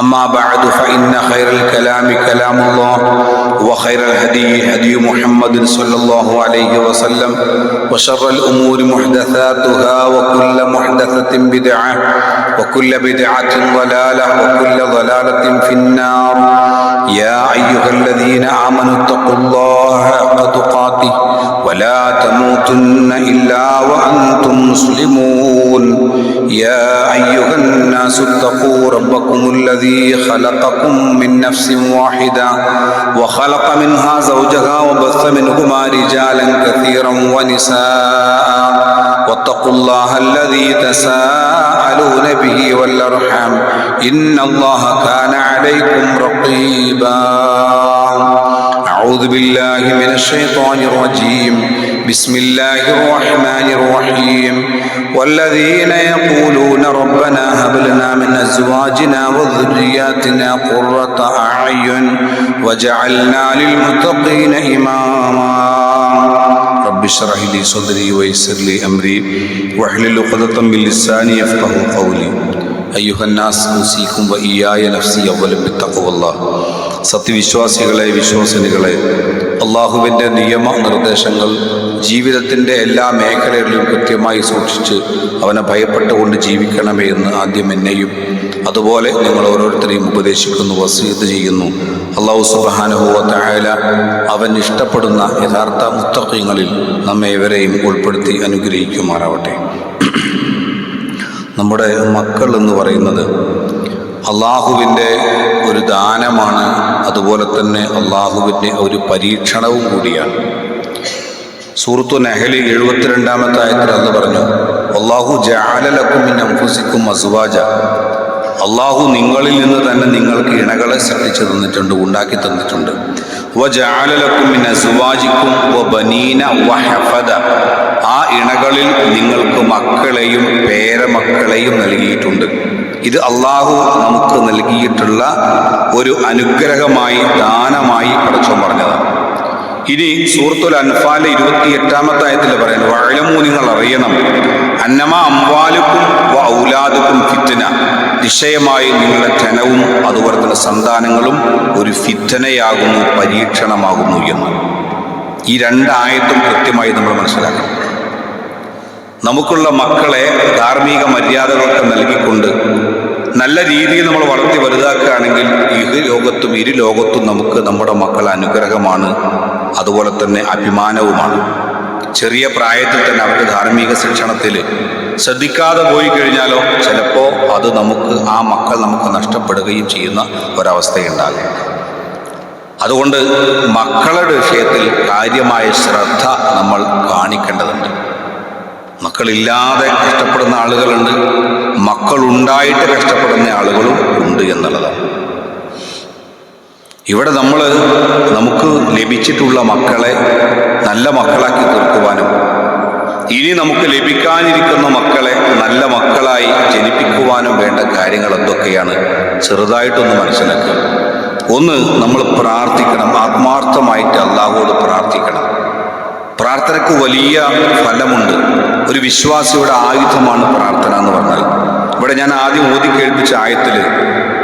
أما بعد فإن خير الكلام كلام الله. وخير الهدي هدي محمد صلى الله عليه وسلم وشر الأمور محدثاتها وكل محدثة بدعة وكل بدعة ضلالة وكل ضلالة في النار. يا أيها الذين آمنوا اتقوا الله حق تقاته ولا تموتن إلا وأنتم مسلمون. يا أيها الناس اتقوا ربكم الذي خلقكم من نفس واحدة وخلق منها زوجها وبث منهما رجالا كثيرا ونساء واتقوا الله الذي تساءلون به والأرحام إن الله كان عليكم رقيبا أعوذ بالله من الشيطان الرجيم بسم الله الرحمن الرحيم والذين يقولون ربنا هب لنا من أزواجنا وذرياتنا قرة أعين وجعلنا للمتقين إماما رب اشرح لي صدري ويسر لي أمري واحلل عقدة من لساني يفقه قولي أيها الناس أوصيكم وإياي نفسي أولا بتقوى الله സത്യവിശ്വാസികളെ വിശ്വാസിനികളെ അള്ളാഹുവിൻ്റെ നിയമ നിർദ്ദേശങ്ങൾ ജീവിതത്തിന്റെ എല്ലാ മേഖലകളിലും കൃത്യമായി സൂക്ഷിച്ച് അവനെ ഭയപ്പെട്ടുകൊണ്ട് ജീവിക്കണമേ എന്ന് ആദ്യം എന്നെയും അതുപോലെ നിങ്ങൾ ഓരോരുത്തരെയും ഉപദേശിക്കുന്നു വസീത് ചെയ്യുന്നു. അള്ളാഹു സുബാനുഭവ തായാല അവൻ ഇഷ്ടപ്പെടുന്ന യഥാർത്ഥ മുത്തക്കങ്ങളിൽ നമ്മെ ഇവരെയും ഉൾപ്പെടുത്തി അനുഗ്രഹിക്കുമാറാവട്ടെ. നമ്മുടെ മക്കൾ എന്ന് പറയുന്നത് അള്ളാഹുവിന്റെ ഒരു ദാനമാണ് അതുപോലെ തന്നെ അള്ളാഹുവിന്റെ ഒരു പരീക്ഷണവും കൂടിയാണ്. സൂറത്തു നെഹലി എഴുപത്തിരണ്ടാമത്തെ ആയത്തിൽ അന്ന് പറഞ്ഞു അള്ളാഹു ജാലലക്കും അംഫുസിക്കും അസുവാജ. അള്ളാഹു നിങ്ങളിൽ നിന്ന് തന്നെ നിങ്ങൾക്ക് ഇണകളെ സൃഷ്ടിച്ചു തന്നിട്ടുണ്ട് ഉണ്ടാക്കി തന്നിട്ടുണ്ട്. ആ ഇണകളിൽ നിങ്ങൾക്ക് മക്കളെയും പേരമക്കളെയും നൽകിയിട്ടുണ്ട്. ഇത് അള്ളാഹു നമുക്ക് നൽകിയിട്ടുള്ള ഒരു അനുഗ്രഹമായി ദാനമായി പടച്ചോൻ പറഞ്ഞതാണ് ഇനി സൂറത്തുൽ അൻഫാലെ ഇരുപത്തി എട്ടാമത്തെ ആയത്തിൽ പറയുന്നത് വഴലമൂ നിങ്ങൾ അറിയണം അന്നമ അംവാലുക്കും ഔലാദുക്കും ഫിറ്റന നിശ്ചയമായി നിങ്ങളുടെ ധനവും അതുപോലെ തന്നെ സന്താനങ്ങളും ഒരു ഫിറ്റനയാകുന്നു പരീക്ഷണമാകുന്നു എന്ന്. ഈ രണ്ടായത്തും കൃത്യമായി നമ്മൾ മനസ്സിലാക്കണം. നമുക്കുള്ള മക്കളെ ധാർമ്മിക മര്യാദകളൊക്കെ നൽകിക്കൊണ്ട് നല്ല രീതിയിൽ നമ്മൾ വളർത്തി വലുതാക്കുകയാണെങ്കിൽ ഇരു ലോകത്തും ഇരു ലോകത്തും നമുക്ക് നമ്മുടെ മക്കൾ അനുഗ്രഹമാണ്. അതുപോലെ തന്നെ അഭിമാനവുമാണ്. ചെറിയ പ്രായത്തിൽ തന്നെ അവരുടെ ധാർമ്മിക ശിക്ഷണത്തിൽ ശ്രദ്ധിക്കാതെ പോയി കഴിഞ്ഞാലോ ചിലപ്പോൾ അത് നമുക്ക് ആ മക്കൾ നമുക്ക് നഷ്ടപ്പെടുകയും ചെയ്യുന്ന ഒരവസ്ഥയുണ്ടാകും. അതുകൊണ്ട് മക്കളുടെ വിഷയത്തിൽ കാര്യമായ ശ്രദ്ധ നമ്മൾ കാണിക്കേണ്ടതുണ്ട്. മക്കളില്ലാതെ കഷ്ടപ്പെടുന്ന ആളുകളുണ്ട്. മക്കളുണ്ടായിട്ട് കഷ്ടപ്പെടുന്ന ആളുകളും ഉണ്ട് എന്നുള്ളതാണ്. ഇവിടെ നമ്മൾ നമുക്ക് ലഭിച്ചിട്ടുള്ള മക്കളെ നല്ല മക്കളാക്കി തീർക്കുവാനും ഇനി നമുക്ക് ലഭിക്കാനിരിക്കുന്ന മക്കളെ നല്ല മക്കളായി ജനിപ്പിക്കുവാനും വേണ്ട കാര്യങ്ങൾ എന്തൊക്കെയാണ് ചെറുതായിട്ടൊന്ന് മനസ്സിലാക്കുക. ഒന്ന് നമ്മൾ പ്രാർത്ഥിക്കണം ആത്മാർത്ഥമായിട്ട് അള്ളാഹുവോട് പ്രാർത്ഥിക്കണം. പ്രാർത്ഥനയ്ക്ക് വലിയ ഫലമുണ്ട്. ഒരു വിശ്വാസിയുടെ ആയുധമാണ് പ്രാർത്ഥന എന്ന് പറഞ്ഞാൽ. ഇവിടെ ഞാൻ ആദ്യം ഓതി കേൾപ്പിച്ച ആയത്തിൽ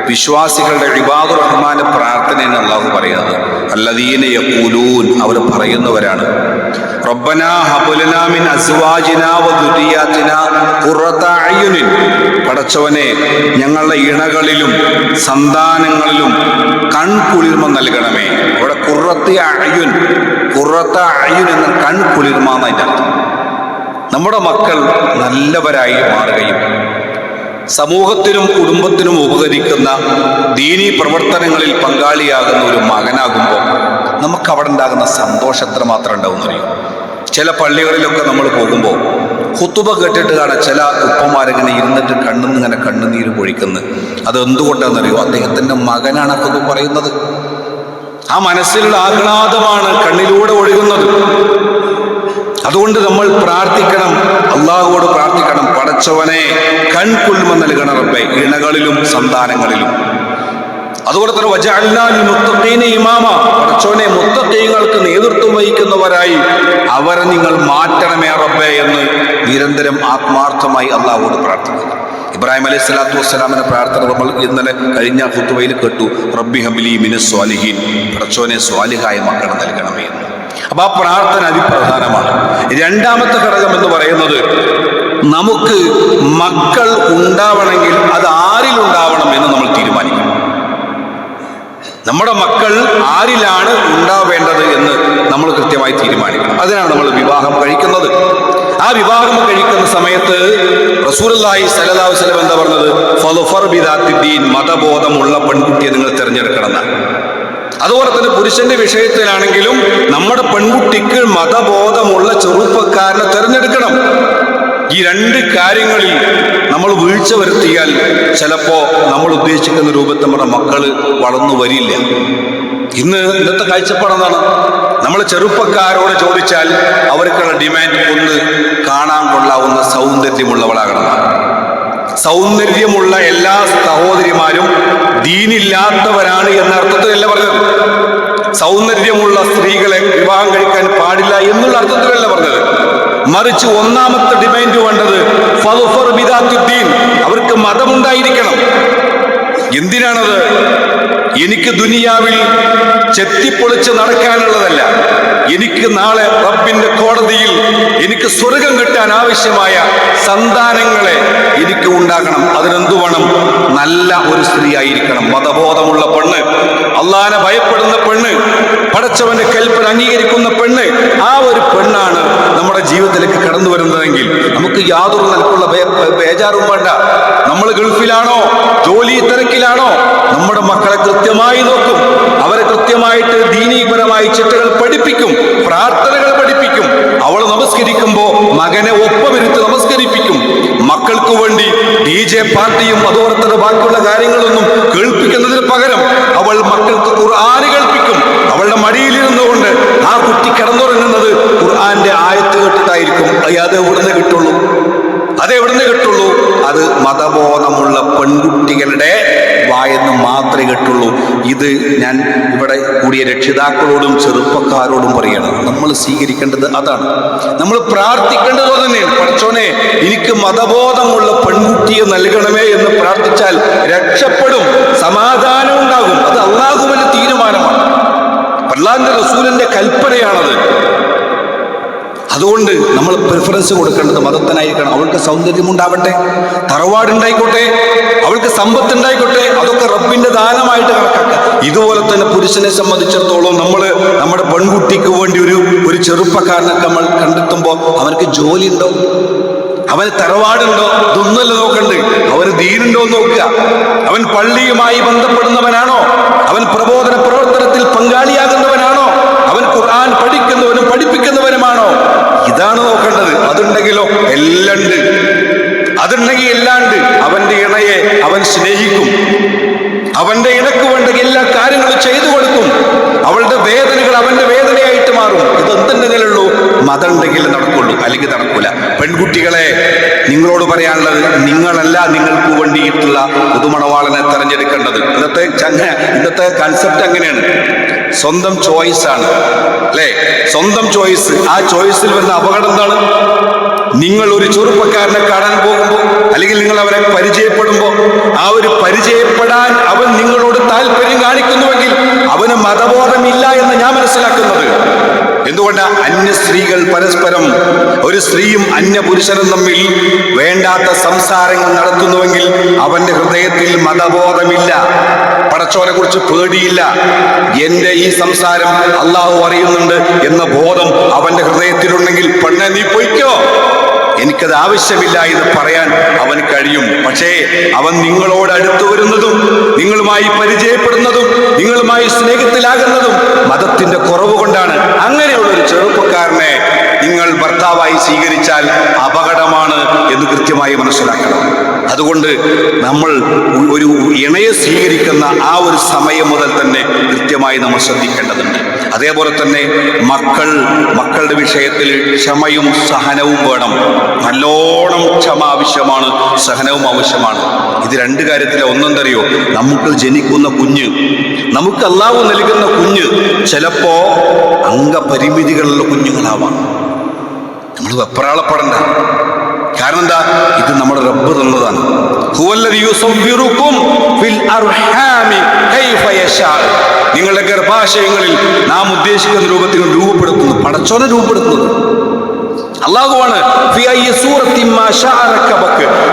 വിശ്വാസികളുടെ ഇബാദുർ റഹ്മാന്റെ എന്ന് അള്ളാഹു പറയുന്നത്. അല്ലദീന യഖൂലൂൻ അവർ പറയുന്നവരാണ്. മിൻ ഖുറത പടച്ചവനെ ഞങ്ങളുടെ ഇണകളിലും സന്താനങ്ങളിലും കൺകുളിർമ നൽകണമേ. ഇവിടെ കുറത്തി അയ്യുൻ കുറത്ത അയ്യുൻ എന്ന കൺകുളിർമ എന്നതിന്റെ അർത്ഥം. നമ്മുടെ മക്കൾ നല്ലവരായി മാറുകയും സമൂഹത്തിനും കുടുംബത്തിനും ഉപകരിക്കുന്ന ദീനീ പ്രവർത്തനങ്ങളിൽ പങ്കാളിയാകുന്ന ഒരു മകനാകുമ്പോൾ നമുക്ക് അവിടെ ഉണ്ടാകുന്ന സന്തോഷം എത്ര മാത്രം ഉണ്ടാവുന്നറിയും ചില പള്ളികളിലൊക്കെ നമ്മൾ പോകുമ്പോൾ കുത്തുപ കേട്ടിട്ട് കാണാൻ ചില ഉപ്പമാരിങ്ങനെ ഇരുന്നിട്ട് കണ്ണുനിന്ന് ഇങ്ങനെ കണ്ണുനീര് പൊഴിക്കുന്നു. അത് എന്തുകൊണ്ടാണെന്നറിയോ അദ്ദേഹത്തിന്റെ മകനാണ് അത് പറയുന്നത്. ആ മനസ്സിലുള്ള ആഹ്ലാദമാണ് കണ്ണിലൂടെ ഒഴുകുന്നത്. അതുകൊണ്ട് നമ്മൾ പ്രാർത്ഥിക്കണം. അള്ളാഹുവോട് പ്രാർത്ഥിക്കണം. പടച്ചവനെ കൺകുൽമ നൽകണ റബ്ബെ ഇണകളിലും സന്താനങ്ങളിലും. അതുപോലെ തന്നെ മുത്തഖീന ഇമാമ. പടച്ചവനെ മുത്തഖീങ്ങൾക്ക് നേതൃത്വം വഹിക്കുന്നവരായി അവരെ നിങ്ങൾ മാറ്റണമേ റബ്ബെ എന്ന് നിരന്തരം ആത്മാർത്ഥമായി അള്ളാഹുവോട് പ്രാർത്ഥിക്കുന്നു. ഇബ്രാഹിം അലൈഹി സ്വലാത്തു വസ്സലാമിന്റെ പ്രാർത്ഥന നമ്മൾ ഇന്നലെ കഴിഞ്ഞ ഹുത്തുവയിൽ കേട്ടു. റബ്ബി ഹബിലി മിന സ്വാലിഹീൻ. പടച്ചോനെ സ്വാലിഹായ മക്കളെ നൽകണമേ എന്ന്. അപ്പൊ ആ പ്രാർത്ഥന അതിപ്രധാനമാണ്. രണ്ടാമത്തെ ഘടകം എന്ന് പറയുന്നത് നമുക്ക് മക്കൾ ഉണ്ടാവണമെങ്കിൽ അത് ആരിലുണ്ടാവണം എന്ന് നമ്മൾ തീരുമാനിക്കണം. നമ്മുടെ മക്കൾ ആരിലാണ് ഉണ്ടാവേണ്ടത് എന്ന് നമ്മൾ കൃത്യമായി തീരുമാനിക്കണം. അതിനാണ് നമ്മൾ വിവാഹം കഴിക്കുന്നത്. ആ വിവാഹം കഴിക്കുന്ന സമയത്ത് റസൂലി സലതാവസ്ലം വസ്ലം എന്താ പറഞ്ഞത്? ഫലുഫർ ബിദാത്തിദ്ദീൻ മതബോധമുള്ള പെൺകുട്ടിയെ നിങ്ങൾ തിരഞ്ഞെടുക്കണം അതുപോലെ തന്നെ പുരുഷന്റെ വിഷയത്തിലാണെങ്കിലും നമ്മുടെ പെൺകുട്ടിക്ക് മതബോധമുള്ള ചെറുപ്പക്കാരനെ തിരഞ്ഞെടുക്കണം. ഈ രണ്ട് കാര്യങ്ങളിൽ നമ്മൾ വീഴ്ച വരുത്തിയാൽ ചിലപ്പോ നമ്മൾ ഉദ്ദേശിക്കുന്ന രൂപത്തിൽ നമ്മുടെ മക്കൾ വളർന്നു വരില്ല. ഇന്ന് ഇന്നത്തെ കാഴ്ചപ്പാട് എന്താണ്? നമ്മൾ ചെറുപ്പക്കാരോട് ചോദിച്ചാൽ അവർക്കുള്ള ഡിമാൻഡ് ഒന്ന് കാണാൻ കൊള്ളാവുന്ന സൗന്ദര്യമുള്ളവളാകണം. സൗന്ദര്യമുള്ള എല്ലാ സഹോദരിമാരും ദീനില്ലാത്തവരാണ് എന്ന അർത്ഥത്തിലല്ല പറഞ്ഞത്. സൗന്ദര്യമുള്ള സ്ത്രീകളെ വിവാഹം കഴിക്കാൻ പാടില്ല എന്നുള്ള അർത്ഥത്തിലല്ല പറഞ്ഞത്. മറിച്ച് ഒന്നാമത്തെ ഡിമാൻഡ് വേണ്ടത് അവർക്ക് മതമുണ്ടായിരിക്കണം. എന്തിനാണത്? എനിക്ക് ദുനിയാവിൽ ചെത്തിപ്പൊളിച്ച് നടക്കാനുള്ളതല്ല. എനിക്ക് നാളെ റബ്ബിന്റെ കോടതിയിൽ എനിക്ക് സ്വർഗം കിട്ടാൻ ആവശ്യമായ സന്താനങ്ങളെ എനിക്ക് ഉണ്ടാകണം. അതിനെന്തു വേണം? നല്ല ഒരു സ്ത്രീ ആയിരിക്കണം. മതബോധമുള്ള പെണ്ണ്. അള്ളാനെ ഭയപ്പെടുന്ന പെണ്ണ് പടച്ചവന്റെ കൽപ്പന അംഗീകരിക്കുന്ന പെണ്ണ് ആ ഒരു പെണ്ണാണ് നമ്മുടെ ജീവിതത്തിലേക്ക് കടന്നു വരുന്നതെങ്കിൽ നമുക്ക് യാതൊരു നിലക്കുള്ള ബേജാറും വേണ്ട. നമ്മൾ ഗൾഫിലാണോ? ജോലി തിരക്കിലാണോ? നമ്മുടെ മക്കളെ കൃത്യമായി നോക്കും. അവരെ കൃത്യമായിട്ട് ദീനീപരമായി ചിട്ടകൾ പഠിപ്പിക്കും പ്രാർത്ഥനകൾ പഠിപ്പിക്കും. അവൾ നമസ്കരിക്കുമ്പോൾ മകനെ ഒപ്പമിരുത്ത് നമസ്കരിപ്പിക്കും. മക്കൾക്ക് വേണ്ടി ഡി ജെ പാർട്ടിയും തന്നെ ബാക്കിയുള്ള കാര്യങ്ങളൊന്നും കേൾപ്പിക്കുന്നതിന് പകരം മക്കൾക്ക് ഖുർആൻ കേൾപ്പിക്കും. അവളുടെ മടിയിലിരുന്നു കൊണ്ട് ആ കുട്ടി കിടന്നുറങ്ങുന്നത് ഖുർആന്റെ ആയത്ത് കേട്ടിട്ടായിരിക്കും. അത് എവിടുന്ന് കിട്ടുള്ളൂ? അത് എവിടുന്ന് കിട്ടുള്ളൂ? അത് മതബോധമുള്ള പെൺകുട്ടികളുടെ വായെന്ന് മാത്രമേ കിട്ടുള്ളൂ. ഇത് ഞാൻ ഇവിടെ കൂടിയ രക്ഷിതാക്കളോടും ചെറുപ്പക്കാരോടും പറയണം. നമ്മൾ സ്വീകരിക്കേണ്ടത് അതാണ്. നമ്മൾ പ്രാർത്ഥിക്കേണ്ടത് തന്നെ തന്നെയാണ്. പഠിച്ചോനെ എനിക്ക് മതബോധമുള്ള പെൺകുട്ടിയെ നൽകണമേ എന്ന് പ്രാർത്ഥിച്ചാൽ രക്ഷപ്പെടും സമാധാനം ഉണ്ടാകും. അത് തീരുമാനമാണ് അള്ളാഹിന്റെ റസൂലിന്റെ കൽപ്പനയാണത്. അതുകൊണ്ട് നമ്മൾ പ്രിഫറൻസ് കൊടുക്കേണ്ടത് മതത്തിനായിരിക്കണം. അവൾക്ക് സൗന്ദര്യം ഉണ്ടാവട്ടെ തറവാടുണ്ടായിക്കോട്ടെ അവൾക്ക് സമ്പത്ത് ഉണ്ടായിക്കോട്ടെ അതൊക്കെ റബ്ബിന്റെ ദാനമായിട്ട് കണക്കാക്കുക ഇതുപോലെ തന്നെ പുരുഷനെ സംബന്ധിച്ചിടത്തോളം നമ്മൾ നമ്മുടെ പെൺകുട്ടിക്ക് വേണ്ടി ഒരു ഒരു ചെറുപ്പക്കാരനെ നമ്മൾ കണ്ടെത്തുമ്പോൾ അവർക്ക് ജോലി ഉണ്ടോ അവന് തറവാടുണ്ടോ? ഇതൊന്നല്ല നോക്കണ്ട്. അവന് ദീനുണ്ടോ എന്ന് നോക്കുക. അവൻ പള്ളിയുമായി ബന്ധപ്പെടുന്നവനാണോ? അവൻ പ്രബോധന പ്രവർത്തനത്തിൽ ഖുർആൻ പഠിക്കുന്നവനും പഠിപ്പിക്കുന്നവനുമാണോ? ഇതാണ് നോക്കേണ്ടത്. അതുണ്ടെങ്കിലോ? എല്ലാം ഉണ്ട് അതുണ്ടെങ്കിൽ എല്ലാണ്ട്. അവന്റെ ഇണയെ അവൻ സ്നേഹിക്കും. അവന്റെ ഇണക്ക് വേണ്ട എല്ലാ കാര്യങ്ങളും ചെയ്തു കൊടുക്കും. അവളുടെ വേദനകൾ അവന്റെ വേദനയായിട്ട് മാറും. ഇതെന്തെങ്കിലുള്ളൂ ഉള്ളൂ ഉണ്ടെങ്കിൽ നടക്കുള്ളൂ. അല്ലെങ്കിൽ നടക്കൂല. പെൺകുട്ടികളെ നിങ്ങളോട് പറയാനുള്ളത് നിങ്ങളല്ല നിങ്ങൾക്ക് വേണ്ടിയിട്ടുള്ള പുതുമണവാളനെ തെരഞ്ഞെടുക്കേണ്ടത്. ഇന്നത്തെ ഇന്നത്തെ കൺസെപ്റ്റ് അങ്ങനെയാണ്. സ്വന്തം ചോയ്സ് ആണ്. അല്ലേ? സ്വന്തം ചോയ്സ് ആ ചോയ്സിൽ വരുന്ന അപകടം എന്താണ്? നിങ്ങൾ ഒരു ചെറുപ്പക്കാരനെ കാണാൻ പോകുമ്പോൾ അല്ലെങ്കിൽ നിങ്ങൾ അവരെ പരിചയപ്പെടുമ്പോൾ ആ ഒരു പരിചയപ്പെടാൻ അവൻ നിങ്ങളോട് താല്പര്യം കാണിക്കുന്നുവെങ്കിൽ അവന് മതബോധമില്ല എന്ന് ഞാൻ മനസ്സിലാക്കുന്നത്. എന്തുകൊണ്ടാണ് അന്യ സ്ത്രീകൾ പരസ്പരം ഒരു സ്ത്രീയും അന്യ പുരുഷനും തമ്മിൽ വേണ്ടാത്ത സംസാരങ്ങൾ നടത്തുന്നുവെങ്കിൽ അവന്റെ ഹൃദയത്തിൽ മതബോധമില്ല പടച്ചോനെ കുറിച്ച് പേടിയില്ല. എന്റെ ഈ സംസാരം അള്ളാഹു അറിയുന്നുണ്ട് എന്ന ബോധം അവന്റെ ഹൃദയത്തിലുണ്ടെങ്കിൽ പെണ്ണെ നീ പൊയ്ക്കോ? എനിക്കത് ആവശ്യമില്ല എന്ന് പറയാൻ അവൻ കഴിയും. പക്ഷേ അവൻ നിങ്ങളോട് അടുത്തു വരുന്നതും നിങ്ങളുമായി പരിചയപ്പെടുന്നതും നിങ്ങളുമായി സ്നേഹത്തിലാകുന്നതും മതത്തിന്റെ കുറവ് കൊണ്ടാണ്. അങ്ങനെയുള്ള ഒരു ചെറുപ്പക്കാരനെ നിങ്ങൾ ഭർത്താവായി സ്വീകരിച്ചാൽ അപകടമാണ് എന്ന് കൃത്യമായി മനസ്സിലാക്കണം. അതുകൊണ്ട് നമ്മൾ ഒരു ഇണയെ സ്വീകരിക്കുന്ന ആ ഒരു സമയം മുതൽ തന്നെ കൃത്യമായി നമ്മൾ ശ്രദ്ധിക്കേണ്ടതുണ്ട്. അതേപോലെ തന്നെ മക്കൾ മക്കളുടെ വിഷയത്തിൽ ക്ഷമയും സഹനവും വേണം. നല്ലോണം ക്ഷമ ആവശ്യമാണ് സഹനവും ആവശ്യമാണ്. ഇത് രണ്ട് കാര്യത്തിലെ. ഒന്നെന്തറിയോ? നമുക്ക് ജനിക്കുന്ന കുഞ്ഞ് നമുക്ക് അല്ലാവ് നൽകുന്ന കുഞ്ഞ് ചിലപ്പോ അംഗപരിമിതികളുള്ള കുഞ്ഞുങ്ങളാവാം. നമ്മൾ വെപ്രാളപ്പെടണ്ട. കാരണം എന്താ ഇത് നമ്മുടെ റബ്ബ് തന്നതാണ്. നിങ്ങളുടെ ഗർഭാശയങ്ങളിൽ നാം ഉദ്ദേശിക്കുന്ന രൂപത്തിൽ രൂപപ്പെടുത്തുന്നു പടച്ചോനെ രൂപപ്പെടുത്തുന്നത്. അള്ളാഹുവാണ്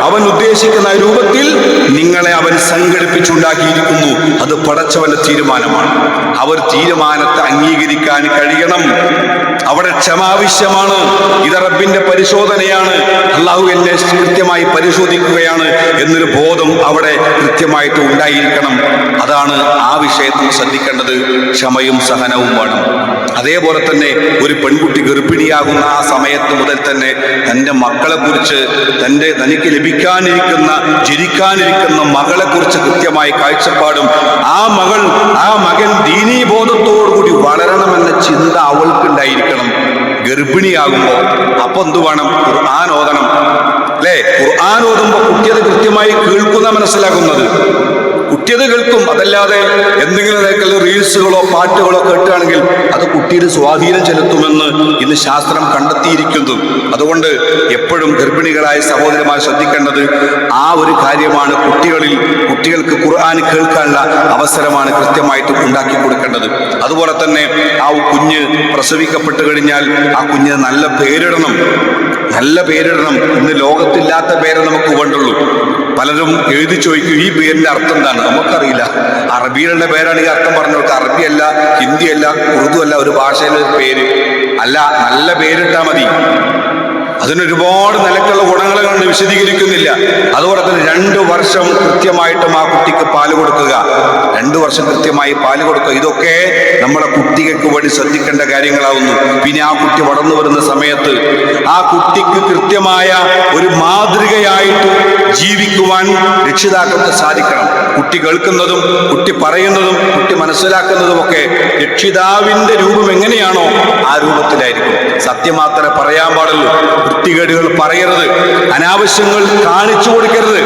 അവൻ ഉദ്ദേശിക്കുന്ന രൂപത്തിൽ നിങ്ങളെ അവൻ സംഘടിപ്പിച്ചുണ്ടാക്കിയിരിക്കുന്നു. അത് പടച്ചവന്റെ തീരുമാനമാണ്. അവർ തീരുമാനത്തെ അംഗീകരിക്കാൻ കഴിയണം. അവിടെ ക്ഷമ ആവശ്യമാണ്. ഇത് റബ്ബിന്റെ പരിശോധനയാണ്. അള്ളാഹു എന്നെ കൃത്യമായി പരിശോധിക്കുകയാണ് എന്നൊരു ബോധം അവിടെ കൃത്യമായിട്ട് ഉണ്ടായിരിക്കണം. അതാണ് ആ വിഷയത്തിൽ ശ്രദ്ധിക്കേണ്ടത്. ക്ഷമയും സഹനവും വേണം. അതേപോലെ തന്നെ ഒരു പെൺകുട്ടി ഗർഭിണിയാകുന്ന ആ സമയത്ത് മുതൽ തന്നെ തന്റെ മക്കളെ കുറിച്ച് തന്റെ തനിക്ക് ലഭിക്കാനിരിക്കുന്ന ജനിക്കാനിരിക്കുന്ന മകളെ കുറിച്ച് കൃത്യമായി കാഴ്ചപ്പാടും ആ മകൾ ആ മകൻ ദീനീബോധത്തോടുകൂടി വളരണമെന്ന ചിന്ത അവൾക്കുണ്ടായിരിക്കണം. ഗർഭിണിയാകുമ്പോൾ അപ്പൊ എന്തു വേണം? ഖുർആൻ ഓതണം. അല്ലേ? ഖുർആൻ ഓതുമ്പോൾ കുട്ടിയത് കൃത്യമായി കേൾക്കുന്ന മനസ്സിലാക്കുന്നത് കുട്ടിയത് കേൾക്കും അതല്ലാതെ എന്തെങ്കിലും തരത്തിലുള്ള റീൽസുകളോ പാട്ടുകളോ കേട്ടുകയാണെങ്കിൽ അത് കുട്ടിയുടെ സ്വാധീനം ചെലുത്തുമെന്ന് ഇന്ന് ശാസ്ത്രം കണ്ടെത്തിയിരിക്കുന്നു. അതുകൊണ്ട് എപ്പോഴും ഗർഭിണികളായ സഹോദരന്മാർ ശ്രദ്ധിക്കേണ്ടത് ആ ഒരു കാര്യമാണ് കുട്ടികളിൽ കുട്ടികൾക്ക് ഖുർആൻ കേൾക്കാനുള്ള അവസരമാണ് കൃത്യമായിട്ട് ഉണ്ടാക്കി കൊടുക്കേണ്ടത്. അതുപോലെ തന്നെ ആ കുഞ്ഞ് പ്രസവിക്കപ്പെട്ട് കഴിഞ്ഞാൽ ആ കുഞ്ഞിന് നല്ല പേരിടണം. നല്ല പേരിടണം ഇന്ന് ലോകത്തില്ലാത്ത പേരെ നമുക്ക് വേണ്ടുള്ളൂ. പലരും എഴുതി ചോദിക്കും ഈ പേരിന്റെ അർത്ഥം എന്താണ്? നമുക്കറിയില്ല. അറബികളുടെ പേരാണെങ്കിൽ അർത്ഥം പറഞ്ഞു കൊടുക്കുക അറബിയല്ല ഹിന്ദിയല്ല ഉറുദു അല്ല ഒരു ഭാഷയിലെ പേര്. അല്ല നല്ല പേരിട്ടാ മതി. അതിനൊരുപാട് നിലക്കുള്ള ഗുണങ്ങളെ കൊണ്ട് വിശദീകരിക്കുന്നില്ല. അതുപോലെ തന്നെ രണ്ടു വർഷം കൃത്യമായിട്ടും ആ കുട്ടിക്ക് പാൽ കൊടുക്കുക. രണ്ടു വർഷം കൃത്യമായി പാൽ കൊടുക്കുക. ഇതൊക്കെ നമ്മുടെ കുട്ടികൾക്ക് വേണ്ടി ശ്രദ്ധിക്കേണ്ട കാര്യങ്ങളാവുന്നു. പിന്നെ ആ കുട്ടി വളർന്നു വരുന്ന സമയത്ത് ആ കുട്ടിക്ക് കൃത്യമായ ഒരു മാതൃകയായിട്ട് ജീവിക്കുവാൻ രക്ഷിതാക്കൾക്ക് സാധിക്കണം. കുട്ടി കേൾക്കുന്നതും കുട്ടി പറയുന്നതും കുട്ടി മനസ്സിലാക്കുന്നതും ഒക്കെ രക്ഷിതാവിന്റെ രൂപം എങ്ങനെയാണോ ആ രൂപത്തിലായിരിക്കും. സത്യം മാത്രമേ പറയാൻ പാടുള്ളൂ. വൃത്തികേടുകൾ പറയരുത്. അനാവശ്യങ്ങൾ കാണിച്ചു കൊടുക്കരുത്.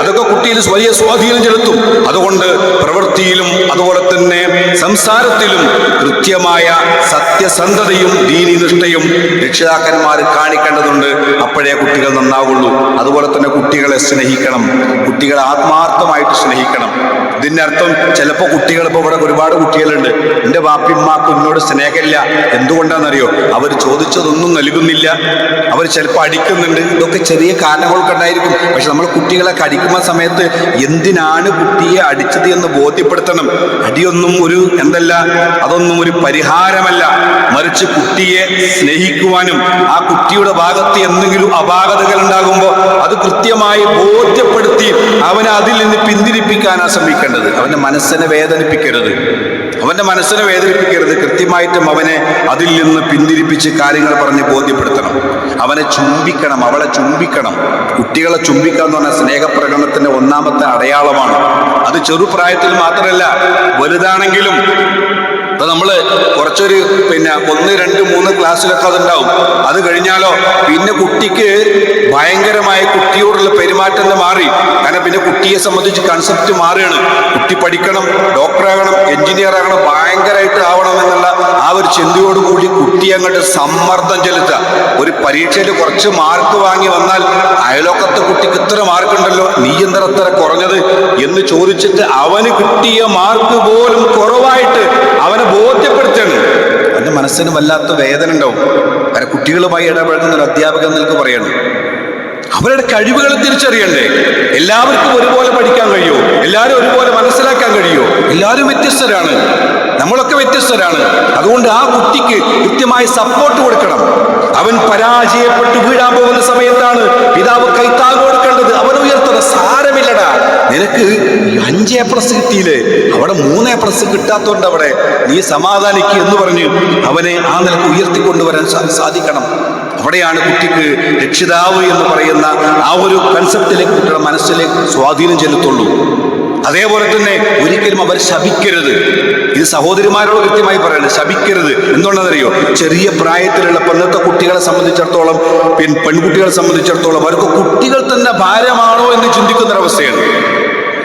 അതൊക്കെ കുട്ടിയിൽ വലിയ സ്വാധീനം ചെലുത്തും. അതുകൊണ്ട് പ്രവൃത്തിയിലും അതുപോലെ തന്നെ സംസാരത്തിലും കൃത്യമായ സത്യസന്ധതയും ദീനിനിഷ്ഠയും രക്ഷിതാക്കന്മാർ കാണിക്കേണ്ടതുണ്ട്. അപ്പോഴേ കുട്ടികൾ നന്നാവുള്ളൂ. അതുപോലെ തന്നെ കുട്ടികളെ സ്നേഹിക്കണം. കുട്ടികളെ ആത്മാർത്ഥമായിട്ട് സ്നേഹിക്കണം. ഇതിന്റെ അർത്ഥം ചിലപ്പോൾ കുട്ടികൾ ഇപ്പോൾ ഇവിടെ ഒരുപാട് കുട്ടികളുണ്ട്. എന്റെ വാപ്പിമ്മാക്ക് എന്നോട് സ്നേഹമില്ല. എന്തുകൊണ്ടാണെന്നറിയോ അവർ ചോദിച്ചതൊന്നും നൽകുന്നില്ല. അവർ ചിലപ്പോൾ അടിക്കുന്നുണ്ട്. ഇതൊക്കെ ചെറിയ കാരണങ്ങളൊക്കെ ഉണ്ടായിരിക്കും. പക്ഷെ നമ്മൾ കുട്ടികളെ അടിക്കുന്ന സമയത്ത് എന്തിനാണ് കുട്ടിയെ അടിച്ചത് എന്ന് ബോധ്യപ്പെടുത്തണം. അടിയൊന്നും ഒരു എന്തല്ല അതൊന്നും ഒരു പരിഹാരമല്ല. മറിച്ച് കുട്ടിയെ സ്നേഹിക്കുവാനും ആ കുട്ടിയുടെ ഭാഗത്ത് എന്തെങ്കിലും അപാകതകൾ ഉണ്ടാകുമ്പോൾ അത് കൃത്യമായി ബോധ്യപ്പെടുത്തി അവനെ അതിൽ നിന്ന് പിന്തിരിപ്പിക്കാനാണ് ശ്രമിക്കേണ്ടത് അവന്റെ മനസ്സിനെ വേദനിപ്പിക്കരുത്. അവന്റെ മനസ്സിനെ വേദനിപ്പിക്കരുത്. കൃത്യമായിട്ടും അവനെ അതിൽ നിന്ന് പിന്തിരിപ്പിച്ച് കാര്യങ്ങൾ പറഞ്ഞ് ബോധ്യപ്പെടുത്തണം. അവനെ ചുംബിക്കണം അവളെ ചുംബിക്കണം. കുട്ടികളെ ചുംബിക്കുക എന്ന് പറഞ്ഞാൽ സ്നേഹപ്രകടനത്തിന്റെ ഒന്നാമത്തെ അടയാളമാണ്. അത് ചെറുപ്രായത്തിൽ മാത്രമല്ല വലുതാണെങ്കിലും ഇപ്പൊ നമ്മൾ കുറച്ചൊരു പിന്നെ ഒന്ന് രണ്ട് മൂന്ന് ക്ലാസ്സിലൊക്കെ അതുണ്ടാവും. അത് കഴിഞ്ഞാലോ പിന്നെ കുട്ടിക്ക് ഭയങ്കരമായ കുട്ടിയോടുള്ള പെരുമാറ്റം മാറി. കാരണം പിന്നെ കുട്ടിയെ സംബന്ധിച്ച് കൺസെപ്റ്റ് മാറുകയാണ്. കുട്ടി പഠിക്കണം ഡോക്ടറാകണം എഞ്ചിനീയർ ആകണം ഭയങ്കരമായിട്ട് ആവണം എന്നുള്ള ആ ഒരു ചിന്തയോട് കൂടി കുട്ടിയെ അങ്ങോട്ട് സമ്മർദ്ദം ചെലുത്തുക. ഒരു പരീക്ഷയിൽ കുറച്ച് മാർക്ക് വാങ്ങി വന്നാൽ അയലോക്കത്തെ കുട്ടിക്ക് ഇത്ര മാർക്ക് ഉണ്ടല്ലോ നീ എന്തര കുറഞ്ഞത് എന്ന് ചോദിച്ചിട്ട് അവന് കിട്ടിയ മാർക്ക് പോലും കുറവായിട്ട് മനസ്സിന് വല്ലാത്ത വേദന ഉണ്ടാവും. കാരണം കുട്ടികളുമായി ഇടപഴകുന്ന ഒരു അധ്യാപകൻ നിനക്ക് പറയണം. അവരുടെ കഴിവുകൾ തിരിച്ചറിയണ്ടേ? എല്ലാവർക്കും ഒരുപോലെ പഠിക്കാൻ കഴിയുമോ എല്ലാവരും ഒരുപോലെ മനസ്സിലാക്കാൻ കഴിയുമോ എല്ലാവരും വ്യത്യസ്തരാണ്. നമ്മളൊക്കെ വ്യത്യസ്തരാണ്. അതുകൊണ്ട് ആ കുട്ടിക്ക് കൃത്യമായി സപ്പോർട്ട് കൊടുക്കണം. അവൻ പരാജയപ്പെട്ടു വീഴാൻ പോകുന്ന സമയത്താണ് പറഞ്ഞ് സാരമില്ലടാ നിനക്ക് അഞ്ച് എ പ്ലസ് കിട്ടിയില്ലേ? അവിടെ മൂന്ന് എ പ്ലസ് കിട്ടാത്തോണ്ട് അവിടെ നീ സമാധാനിക്കുക എന്ന് പറഞ്ഞ് അവനെ ആ നിലയ്ക്ക് ഉയർത്തിക്കൊണ്ടുവരാൻ സാധിക്കണം. അവിടെയാണ് കുട്ടിക്ക് രക്ഷിതാവ് എന്ന് പറയുന്ന ആ ഒരു കൺസെപ്റ്റിലേക്ക് കുട്ടിയുടെ മനസ്സിലേക്ക് സ്വാധീനം ചെലുത്തുള്ളൂ. അതേപോലെ തന്നെ ഒരിക്കലും അവർ ശപിക്കരുത്. ഇത് സഹോദരിമാരോട് കൃത്യമായി പറയാണ്. ശപിക്കരുത്. എന്നുള്ളതറിയോ ചെറിയ പ്രായത്തിലുള്ള പെണ്ണത്തെ കുട്ടികളെ സംബന്ധിച്ചിടത്തോളം പിന്നെ പെൺകുട്ടികളെ സംബന്ധിച്ചിടത്തോളം അവർക്ക് കുട്ടികൾ തന്നെ ഭാരമാണോ എന്ന് ചിന്തിക്കുന്ന ഒരവസ്ഥയാണ്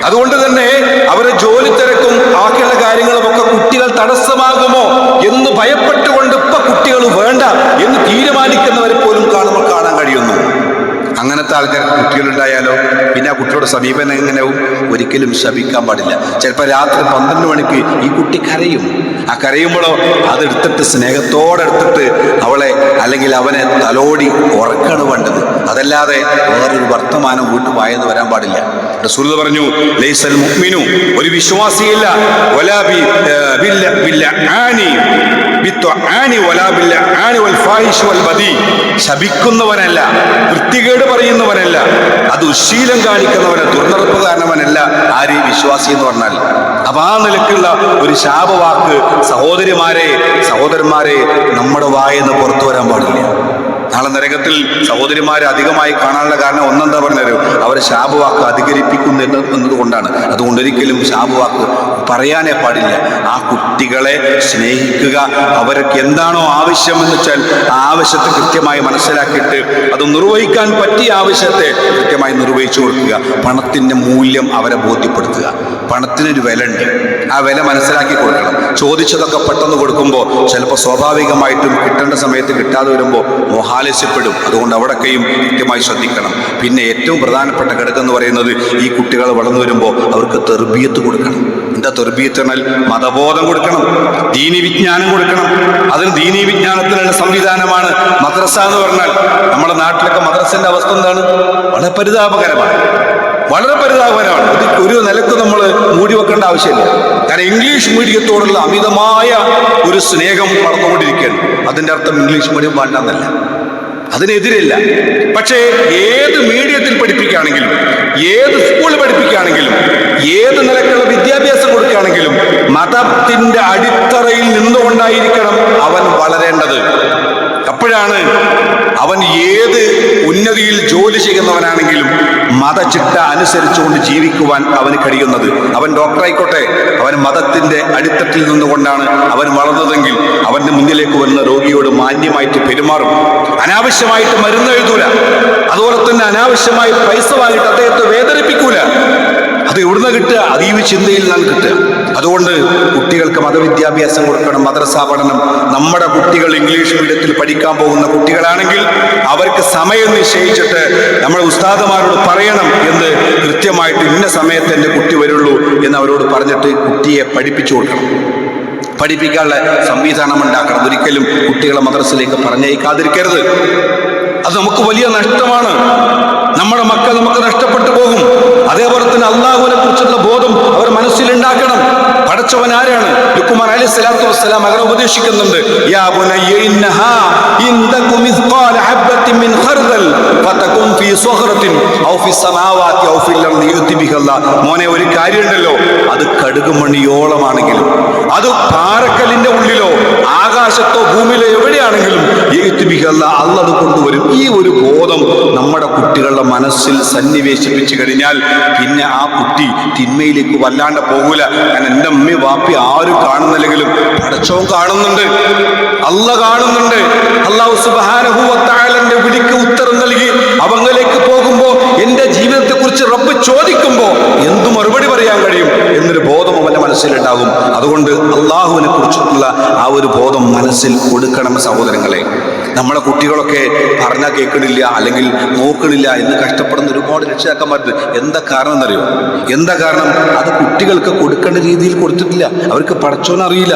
അതുകൊണ്ട് തന്നെ അവരെ ജോലി തിരക്കും ബാക്കിയുള്ള കാര്യങ്ങളും ഒക്കെ കുട്ടികൾ തടസ്സമാകുമോ എന്ന് ഭയപ്പെട്ടുകൊണ്ട് ഇപ്പൊ കുട്ടികൾ വേണ്ട എന്ന് തീരുമാനിക്കുന്നവരെ അങ്ങനത്തെ ആൾക്കാർ കുട്ടികളുണ്ടായാലോ? പിന്നെ ആ കുട്ടിയുടെ സമീപനം എങ്ങനെയും ഒരിക്കലും ശപിക്കാൻ പാടില്ല. ചിലപ്പോൾ രാത്രി പന്ത്രണ്ട് മണിക്ക് ഈ കുട്ടി കരയും. ആ കരയുമ്പോഴോ അതെടുത്തിട്ട് സ്നേഹത്തോടെ എടുത്തിട്ട് അവളെ അല്ലെങ്കിൽ അവനെ തലോടി ഉറക്കാണ് വേണ്ടത്. അതല്ലാതെ വേറൊരു വർത്തമാനം വീട്ടിൽ വായെന്ന് വരാൻ പാടില്ല. റസൂൽ പറഞ്ഞു ലൈസൽ മുഅ്മിനു. ഒരു വിശ്വാസിയില്ല. വലാ ശപിക്കുന്നവനല്ല വൃത്തികേട് പറയുന്നവനല്ല അത് ഉശീലം കാണിക്കുന്നവന് ദുർനടപ്പ് കാരണവനല്ല ആര് വിശ്വാസി എന്ന് പറഞ്ഞാൽ. അപ്പൊ ആ നിലക്കുള്ള ഒരു ശാപവാക്ക് സഹോദരിമാരെ സഹോദരന്മാരെ നമ്മുടെ വായെന്ന് പുറത്തു വരാൻ പാടില്ല. നാളെ നരകത്തിൽ സഹോദരിമാരെ അധികമായി കാണാനുള്ള കാരണം ഒന്നെന്താ പറഞ്ഞത് അവരെ ശാപവാക്ക് അധികരിപ്പിക്കുന്നു എന്ന് എന്നതുകൊണ്ടാണ്. അതുകൊണ്ടൊരിക്കലും ശാപവാക്ക് പറയാനേ പാടില്ല. ആ കുട്ടികളെ സ്നേഹിക്കുക അവർക്ക് എന്താണോ ആവശ്യം എന്ന് വെച്ചാൽ ആ ആവശ്യത്തെ കൃത്യമായി മനസ്സിലാക്കിയിട്ട് അത് നിർവഹിക്കാൻ പറ്റിയ ആവശ്യത്തെ കൃത്യമായി നിർവഹിച്ചു കൊടുക്കുക. പണത്തിന്റെ മൂല്യം അവരെ ബോധ്യപ്പെടുത്തുക. പണത്തിനൊരു വില ഉണ്ട് ആ വില മനസ്സിലാക്കി കൊടുക്കണം. ചോദിച്ചതൊക്കെ പെട്ടെന്ന് കൊടുക്കുമ്പോൾ ചിലപ്പോൾ സ്വാഭാവികമായിട്ടും കിട്ടേണ്ട സമയത്ത് കിട്ടാതെ വരുമ്പോൾ മോഹാലസ്യപ്പെടും അതുകൊണ്ട് അവിടൊക്കെയും കൃത്യമായി ശ്രദ്ധിക്കണം. പിന്നെ ഏറ്റവും പ്രധാനപ്പെട്ട ഘടകം എന്ന് പറയുന്നത് ഈ കുട്ടികൾ വളർന്നു വരുമ്പോൾ അവർക്ക് തെർബിയത്ത് കൊടുക്കണം. എന്താ തെർബിയത്ത് എന്നാൽ മതബോധം കൊടുക്കണം ദീനി വിജ്ഞാനം കൊടുക്കണം. അതിന് ദീനി വിജ്ഞാനത്തിനുള്ള സംവിധാനമാണ് മദ്രസ എന്ന് പറഞ്ഞാൽ. നമ്മുടെ നാട്ടിലൊക്കെ മദ്രസന്റെ അവസ്ഥ എന്താണ്? വളരെ പരിതാപകരമാണ്. വളരെ പരിതാപകരമാണ്. ഒരു നിലയ്ക്ക് നമ്മൾ മൂടി വെക്കേണ്ട ആവശ്യമില്ല. കാരണം ഇംഗ്ലീഷ് മീഡിയത്തോടുള്ള അമിതമായ ഒരു സ്നേഹം വളർന്നുകൊണ്ടിരിക്കുകയാണ്. അതിന്റെ അർത്ഥം ഇംഗ്ലീഷ് മീഡിയം വേണ്ടെന്നല്ല. അതിനെതിരില്ല. പക്ഷേ ഏത് മീഡിയത്തിൽ പഠിപ്പിക്കുകയാണെങ്കിലും ഏത് സ്കൂളിൽ പഠിപ്പിക്കുകയാണെങ്കിലും ഏത് നിലക്കുള്ള വിദ്യാഭ്യാസം കൊടുക്കുകയാണെങ്കിലും മതത്തിന്റെ അടിത്തറയിൽ നിന്നുകൊണ്ടായിരിക്കണം അവൻ വളരേണ്ടത്. അപ്പോഴാണ് അവൻ ഏത് ഉന്നതിയിൽ ജോലി ചെയ്യുന്നവനാണെങ്കിലും മതചിട്ട അനുസരിച്ചുകൊണ്ട് ജീവിക്കുവാൻ അവന് കഴിയുന്നത്. അവൻ ഡോക്ടറായിക്കോട്ടെ. അവൻ മതത്തിന്റെ അടിത്തട്ടിൽ നിന്നുകൊണ്ടാണ് അവൻ വളർന്നതെങ്കിൽ അവന്റെ മുന്നിലേക്ക് വരുന്ന രോഗിയോട് മാന്യമായിട്ട് പെരുമാറും. അനാവശ്യമായിട്ട് മരുന്ന് എഴുതൂല. അതുപോലെ തന്നെ അനാവശ്യമായി പൈസ വാങ്ങിയിട്ട് അദ്ദേഹത്തെ വേദനിപ്പിക്കൂല. അത് എവിടുന്ന് കിട്ടുക? അതീവ ചിന്തയിൽ നിന്നാണ് കിട്ടുക. അതുകൊണ്ട് കുട്ടികൾക്ക് മതവിദ്യാഭ്യാസം കൊടുക്കണം മദ്രസ പഠനം. നമ്മുടെ കുട്ടികൾ ഇംഗ്ലീഷ് മീഡിയത്തിൽ പഠിക്കാൻ പോകുന്ന കുട്ടികളാണെങ്കിൽ അവർക്ക് സമയം നിശ്ചയിച്ചിട്ട് നമ്മുടെ ഉസ്താദമാരോട് പറയണം എന്ന് കൃത്യമായിട്ട് ഇന്ന സമയത്ത് എന്റെ കുട്ടി വരുള്ളൂ എന്ന് അവരോട് പറഞ്ഞിട്ട് കുട്ടിയെ പഠിപ്പിച്ചു കൊടുക്കണം. പഠിപ്പിക്കാനുള്ള സംവിധാനം ഉണ്ടാക്കണം. ഒരിക്കലും കുട്ടികളെ മദ്രസയിലേക്ക് പറഞ്ഞയക്കാതിരിക്കരുത്. അത് നമുക്ക് വലിയ നഷ്ടമാണ്. നമ്മുടെ മക്കൾ നമുക്ക് നഷ്ടപ്പെട്ടു പോകും. അതേപോലെ തന്നെ അള്ളാഹുവിനെ കുറിച്ചുള്ള ബോധം അവർ മനസ്സിലുണ്ടാക്കണം. പഠിച്ചവൻ ആരാണ്? അലൈഹി സ്വലാത്തു വസ്സലാം അങ്ങനെ ഉപദേശിക്കുന്നുണ്ട്. ഇന്നഹാ ഇൻദകും മിൻ ഖർദൽ ഫതകും ഔ ഔ ഫിൽ മോനെ ഒരു കാര്യമുണ്ടല്ലോ. അത് കടുകുമണിയോളമാണെങ്കിലും അത് പാറക്കല്ലിന്റെ ഉള്ളിലോ ആകാശത്തോ ഭൂമിയിലോ എവിടെയാണെങ്കിലും യുതി ബിഹല്ലാ അല്ല കൊണ്ടുവരും. ഈ ഒരു ബോധം നമ്മുടെ കുട്ടികളുടെ മനസ്സിൽ സന്നിവേശിപ്പിച്ചു കഴിഞ്ഞാൽ പിന്നെ ആ കുട്ടി തിന്മയിലേക്ക് വല്ലാണ്ട് പോകൂല. കാരണം എന്റെ അമ്മയും വാപ്പി ആരും കാണുന്നില്ലെങ്കിലും പടച്ചവും കാണുന്നുണ്ട് അല്ല കാണുന്നുണ്ട് അള്ളാഹു സുബാനഹുവത്തായാലന്റെ വിളിക്ക് ഉത്തരം നൽകി അവങ്ങളിലേക്ക് പോകുമ്പോൾ എന്റെ ജീവിതത്തെ കുറിച്ച് റബ്ബ് ചോദിക്കുമ്പോൾ എന്തു മറുപടി പറയാൻ കഴിയും എന്നൊരു ബോധം അവന്റെ മനസ്സിലുണ്ടാകും. അതുകൊണ്ട് അള്ളാഹുവിനെ കുറിച്ചിട്ടുള്ള ആ ഒരു ബോധം മനസ്സിൽ കൊടുക്കണം സഹോദരങ്ങളെ. നമ്മളെ കുട്ടികളൊക്കെ പറഞ്ഞാൽ കേൾക്കണില്ല അല്ലെങ്കിൽ നോക്കണില്ല എന്ന് കഷ്ടപ്പെടുന്ന ഒരുപാട് രക്ഷിതാക്കന്മാരുണ്ട്. എന്താ കാരണം എന്നറിയോ? എന്താ കാരണം? അത് കുട്ടികൾക്ക് കൊടുക്കേണ്ട രീതിയിൽ കൊടുത്തിട്ടില്ല. അവർക്ക് പഠിച്ചോന്നറിയില്ല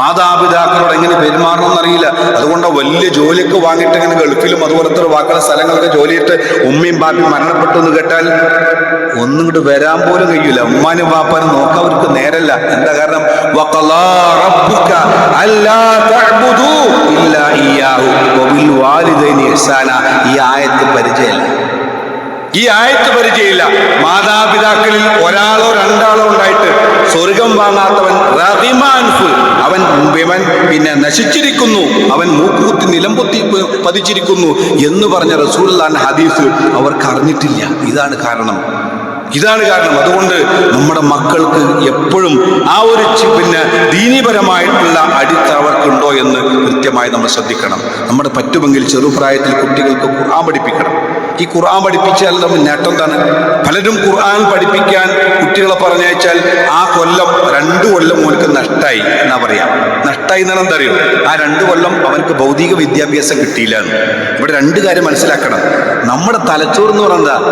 മാതാപിതാക്കളോട് എങ്ങനെ പെരുമാറണം എന്നറിയില്ല അതുകൊണ്ട് വലിയ ജോലിയൊക്കെ വാങ്ങിയിട്ട് ഇങ്ങനെ ഗൾഫിലും അതുപോലത്തെ വാക്കുള്ള സ്ഥലങ്ങളൊക്കെ ജോലിയിട്ട് ഉമ്മയും ബാപ്പയും മരണപ്പെട്ടു എന്ന് കേട്ടാൽ ഒന്നും ഇങ്ങോട്ട് വരാൻ പോലും കഴിയില്ല ഉമ്മാനും വാപ്പാനും നോക്കാൻ അവർക്ക് നേരല്ല. എന്താ കാരണം? അല്ലാ വാലിദൈനി ഇഹ്സാന. ഈ ആയത്ത് പരിചയമില്ല. ഈ ആയത്ത് പരിചയമില്ല. മാതാപിതാക്കളിൽ ഒരാളോ രണ്ടാളോ ഉണ്ടായിട്ട് സ്വർഗം വാങ്ങാത്തവൻ അവൻ വിമൻ പിന്നെ നശിച്ചിരിക്കുന്നു. അവൻ മൂക്കുകുത്തി നിലംപൊത്തി പതിച്ചിരിക്കുന്നു എന്ന് പറഞ്ഞ റസൂൽ ഹദീസ് അവർക്ക് അറിഞ്ഞിട്ടില്ല. ഇതാണ് കാരണം. ഇതാണ് കാരണം. അതുകൊണ്ട് നമ്മുടെ മക്കൾക്ക് എപ്പോഴും ആ ഒരു പിന്നെ ദീനീപരമായിട്ടുള്ള അടിത്തറ അവർക്കുണ്ടോ എന്ന് കൃത്യമായി നമ്മൾ ശ്രദ്ധിക്കണം. നമ്മുടെ പറ്റുമെങ്കിൽ ചെറുപ്രായത്തിൽ കുട്ടികൾക്ക് ഖുർആൻ പഠിപ്പിക്കണം. ഈ ഖുർആൻ പഠിപ്പിച്ചാൽ നമ്മൾ നേട്ടം തന്നെ പലരും ഖുർആൻ പഠിപ്പിക്കാൻ കുട്ടികളെ പറഞ്ഞയച്ചാൽ ആ കൊല്ലം രണ്ടു കൊല്ലം മോനക്ക് നഷ്ടായി എന്നാ പറയാം. നഷ്ടായി എന്നാണ് എന്താ അറിയോ? ആ രണ്ട് കൊല്ലം അവർക്ക് ഭൗതിക വിദ്യാഭ്യാസം കിട്ടിയില്ല ഇവിടെ രണ്ട് കാര്യം മനസ്സിലാക്കണം. നമ്മുടെ തലച്ചോറ് എന്ന് പറഞ്ഞാൽ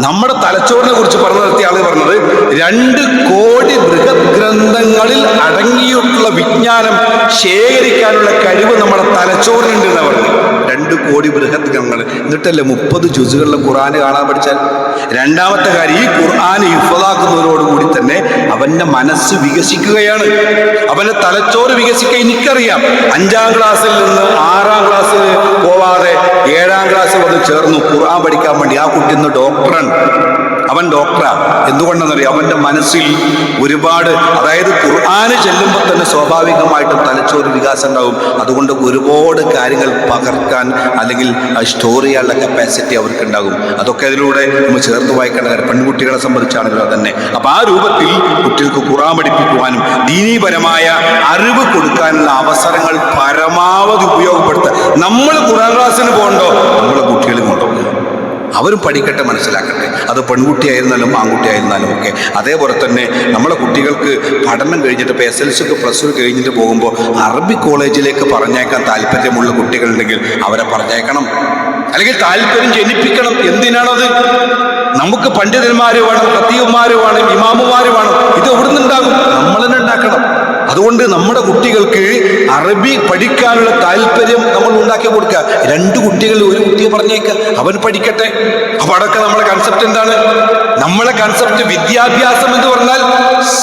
നമ്മുടെ തലച്ചോറിനെ കുറിച്ച് പറഞ്ഞു നിർത്തിയ ആൾ പറഞ്ഞത് രണ്ട് കോടി ബൃഹത് ഗ്രന്ഥങ്ങളിൽ അടങ്ങിയിട്ടുള്ള വിജ്ഞാനം ശേഖരിക്കാനുള്ള കഴിവ് നമ്മുടെ തലച്ചോറിനുണ്ട് എന്നാണ് പറഞ്ഞു രണ്ട് കോടി ബൃഹത് ഗ്രന്ഥങ്ങൾ എന്നിട്ടല്ലേ മുപ്പത് ജുസുകളിലെ ഖുർആൻ കാണാൻ പഠിച്ചാൽ? രണ്ടാമത്തെ കാര്യം ഈ ഖുർആൻ ഇഫലാക്കുന്നതോടുകൂടി തന്നെ അവന്റെ മനസ്സ് വികസിക്കുകയാണ്. അവന്റെ തലച്ചോറ് വികസിക്കുക എനിക്കറിയാം. അഞ്ചാം ക്ലാസ്സിൽ നിന്ന് ആറാം ക്ലാസ്സിൽ പോവാതെ ഏഴാം ക്ലാസ്സിൽ വന്ന് ചേർന്നു ഖുർആൻ പഠിക്കാൻ വേണ്ടി ആ കുട്ടി ഇന്ന് ഡോക്ടറാണ് അവൻ ഡോക്ടറാ എന്തുകൊണ്ടെന്നറിയാം? അവന്റെ മനസ്സിൽ ഒരുപാട് അതായത് ഖുർആാന് ചെല്ലുമ്പോൾ തന്നെ സ്വാഭാവികമായിട്ടും തലച്ചോറ് വികാസം ഉണ്ടാവും. അതുകൊണ്ട് ഒരുപാട് കാര്യങ്ങൾ പകർക്കാൻ അല്ലെങ്കിൽ സ്റ്റോർ ചെയ്യാനുള്ള കപ്പാസിറ്റി അവർക്കുണ്ടാകും അതൊക്കെ അതിലൂടെ നമ്മൾ ചേർത്ത് വായിക്കേണ്ട കാര്യം. പെൺകുട്ടികളെ സംബന്ധിച്ചാണെങ്കിലും തന്നെ അപ്പം ആ രൂപത്തിൽ കുട്ടികൾക്ക് ഖുർആൻ പഠിപ്പിക്കുവാനും ദീനീപരമായ അറിവ് കൊടുക്കാനുള്ള അവസരങ്ങൾ പരമാവധി ഉപയോഗപ്പെടുത്തുക. നമ്മൾ ഖുർആൻ ക്ലാസ്സിന് പോകണ്ടോ? നമ്മളെ കുട്ടികളും കൊണ്ടുപോകുക അവരും പഠിക്കട്ടെ മനസ്സിലാക്കട്ടെ. അത് പെൺകുട്ടിയായിരുന്നാലും ആൺകുട്ടിയായിരുന്നാലും ഒക്കെ. അതേപോലെ തന്നെ നമ്മളെ കുട്ടികൾക്ക് പഠനം കഴിഞ്ഞിട്ട് ഇപ്പോൾ എസ് എൽ സിക്ക് പ്ലസ് ടു കഴിഞ്ഞിട്ട് പോകുമ്പോൾ അറബി കോളേജിലേക്ക് പറഞ്ഞേക്കാൻ താല്പര്യമുള്ള കുട്ടികളുണ്ടെങ്കിൽ അവരെ പറഞ്ഞേക്കണം. അല്ലെങ്കിൽ താല്പര്യം ജനിപ്പിക്കണം. എന്തിനാണത്? നമുക്ക് പണ്ഡിതന്മാര് വേണം ഇമാമുമാരുമാണ് ഇത് എവിടെ നിന്നുണ്ടാകും നമ്മൾ ഉണ്ടാക്കണം. അതുകൊണ്ട് നമ്മുടെ കുട്ടികൾക്ക് അറബി പഠിക്കാനുള്ള താല്പര്യം നമ്മൾ ഉണ്ടാക്കി കൊടുക്കുക. രണ്ട് കുട്ടികൾ ഒരു കുട്ടിയെ പറഞ്ഞേക്ക അവൻ പഠിക്കട്ടെ. അപ്പൊ അടക്കം നമ്മുടെ കൺസെപ്റ്റ് എന്താണ്? നമ്മളെ കൺസെപ്റ്റ് വിദ്യാഭ്യാസം എന്ന് പറഞ്ഞാൽ